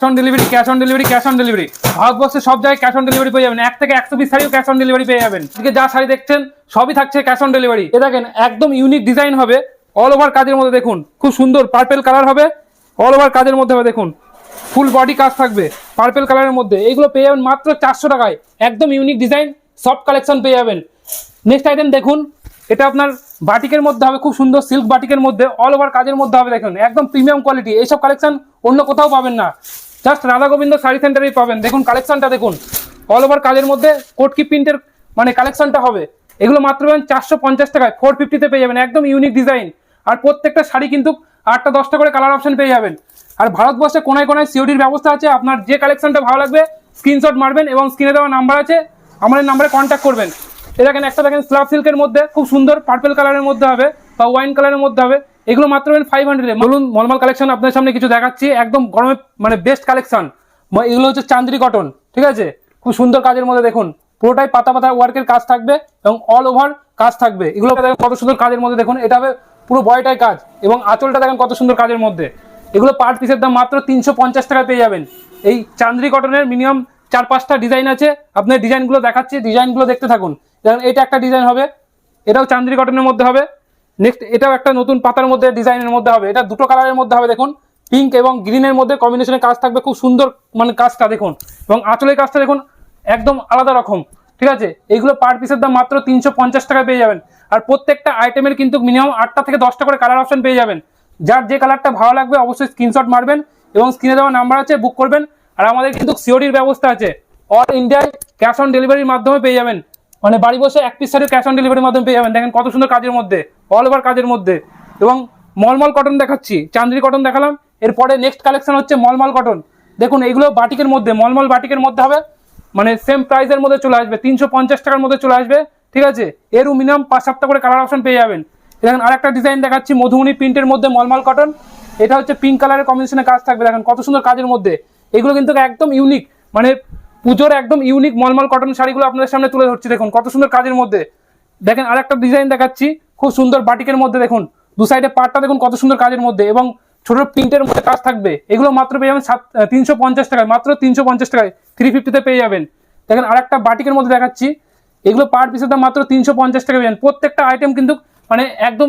On delivery cash on delivery cash on delivery ভারতবর্ষের সব জায়গায় ক্যাশ অন ডেলিভারি পেয়ে যাবেন। এক থেকে একশো পিস শাড়িও ক্যাশ অন ডেলিভারি পেয়ে যাবেন। এদিকে যা শাড়ি দেখছেন, সবই থাকছে ক্যাশ অন ডেলিভারি এ দেখেন, একদম ইউনিক ডিজাইন হবে। অল ওভার কাজের মধ্যে দেখুন, খুব সুন্দর পার্পেল কালার হবে। অল ওভার কাজের মধ্যে হবে, দেখুন। ফুল বডি কাজ থাকবে পার্পেল কালারের মধ্যে। এইগুলো পেয়ে যাবেন মাত্র চারশো টাকায়। একদম ইউনিক ডিজাইন সব কালেকশন পেয়ে যাবেন। নেক্সট আইটেম দেখুন, এটা আপনার বাটিকের মধ্যে হবে, খুব সুন্দর সিল্ক বাটিকের মধ্যে। অল ওভার কাজের মধ্যে হবে, দেখুন। একদম প্রিমিয়াম কোয়ালিটি এইসব কালেকশন অন্য কোথাও পাবেন না। জাস্ট রাধা গোবিন্দ শাড়ি সেন্টারেই পাবেন। দেখুন কালেকশনটা দেখুন। অল ওভার কাজের মধ্যে কোটকি প্রিন্টের মানে কালেকশনটা হবে। এগুলো মাত্র পাবেন চারশো পঞ্চাশ টাকায়। ফোর ফিফটিতে পেয়ে যাবেন। একদম ইউনিক ডিজাইন আর প্রত্যেকটা শাড়ি কিন্তু আটটা দশটা করে কালার অপশন পেয়ে যাবেন। আর ভারতবর্ষে কোনায় কোনায় সিওডির ব্যবস্থা আছে। আপনার যে কালেকশনটা ভালো লাগবে স্ক্রিনশট মারবেন এবং স্ক্রিনে দেওয়া নাম্বার আছে। আমাদের নাম্বারে কন্ট্যাক্ট করবেন। এ দেখেন, একটা দেখেন স্লাব সিল্কের মধ্যে। খুব সুন্দর পার্পেল কালারের মধ্যে হবে বা ওয়াইন কালারের মধ্যে হবে। এগুলো মাত্র ফাইভ হান্ড্রেড বলুন, মলমাল কালেকশন আপনার সামনে কিছু দেখাচ্ছি। একদম গরমে মানে বেস্ট কালেকশন এগুলো হচ্ছে চান্দ্রি কটন ঠিক আছে? খুব সুন্দর কাজের মধ্যে দেখুন। পুরোটাই পাতা পাতা ওয়ার্কের কাজ থাকবে এবং অল ওভার কাজ থাকবে। এগুলো কত সুন্দর কাজের মধ্যে দেখুন। এটা হবে পুরো বয়টাই কাজ এবং আঁচলটা দেখেন কত সুন্দর কাজের মধ্যে। এগুলো পার পিসের দাম মাত্র তিনশো পঞ্চাশ টাকায় পেয়ে যাবেন। এই চান্দ্রি কটনের মিনিমাম চার পাঁচটা ডিজাইন আছে। আপনার ডিজাইনগুলো দেখাচ্ছি ডিজাইনগুলো দেখতে থাকুন। এটা একটা ডিজাইন হবে, এটাও চান্দ্রি কটনের মধ্যে হবে। নেক্সট এটাও একটা নতুন পাতার মধ্যে, ডিজাইনের মধ্যে হবে। এটা দুটো কালারের মধ্যে হবে, দেখুন। পিঙ্ক এবং গ্রিনের মধ্যে কম্বিনেশনের কাজ থাকবে, খুব সুন্দর মানে কাজটা, দেখুন। এবং আঁচলের কাজটা, দেখুন, একদম আলাদা রকম। ঠিক আছে? এইগুলো পার পিসের দাম মাত্র তিনশো পঞ্চাশ টাকা পেয়ে যাবেন। আর প্রত্যেকটা আইটেমের কিন্তু মিনিমাম আটটা থেকে দশটা করে কালার অপশন পেয়ে যাবেন। যার যে কালারটা ভালো লাগবে, অবশ্যই স্ক্রিনশট মারবেন এবং স্ক্রিনে দেওয়া নাম্বার আছে বুক করবেন। আর আমাদের কিন্তু সিওডির ব্যবস্থা আছে। অল ইন্ডিয়ায় ক্যাশ অন ডেলিভারির মাধ্যমে পেয়ে যাবেন। মানে বাড়ি বসে এক পিস শাড়ি ক্যাশ অন ডেলিভারির মাধ্যমে পেয়ে যাবেন। দেখেন কত সুন্দর কাজের মধ্যে অল ওভার কাজের মধ্যে। এবং মলমল কটন দেখাচ্ছি চান্দ্রি কটন দেখালাম। এরপরে নেক্সট কালেকশন হচ্ছে মলমল কটন দেখুন এগুলো বাটিকের মধ্যে, মলমল বাটিকের মধ্যে হবে। মানে সেম প্রাইসের মধ্যে চলে আসবে, তিনশো পঞ্চাশ টাকার মধ্যে চলে আসবে। ঠিক আছে? এরও মিনিমাম পাঁচ সাতটা করে কালার অপশন পেয়ে যাবেন। দেখেন, আরেকটা ডিজাইন দেখাচ্ছি, মধুমণি প্রিন্টের মধ্যে মলমল কটন এটা হচ্ছে পিঙ্ক কালারের কম্বিনেশনে কাজ থাকবে। দেখেন, কত সুন্দর কাজের মধ্যে। এগুলো কিন্তু একদম ইউনিক মানে পুজোর একদম ইউনিক মলমল কটন শাড়িগুলো আপনাদের সামনে তুলে ধরছি। দেখুন, কত সুন্দর কাজের মধ্যে। দেখেন আর একটা ডিজাইন দেখাচ্ছি। খুব সুন্দর বাটিকের মধ্যে, দেখুন, দু সাইডে পাটটা, দেখুন, কত সুন্দর কাজের মধ্যে এবং ছোট প্রিন্টের মধ্যে কাজ থাকবে। এগুলো মাত্র পেয়ে যাবেন সাত তিনশো পঞ্চাশ টাকায়, মাত্র তিনশো পঞ্চাশ টাকায় থ্রি ফিফটিতে পেয়ে যাবেন। দেখেন, আরেকটা বাটিকের মধ্যে দেখাচ্ছি। এগুলো পার পিসের দাম মাত্র তিনশো পঞ্চাশ টাকা পেয়ে যাবেন। প্রত্যেকটা আইটেম কিন্তু মানে একদম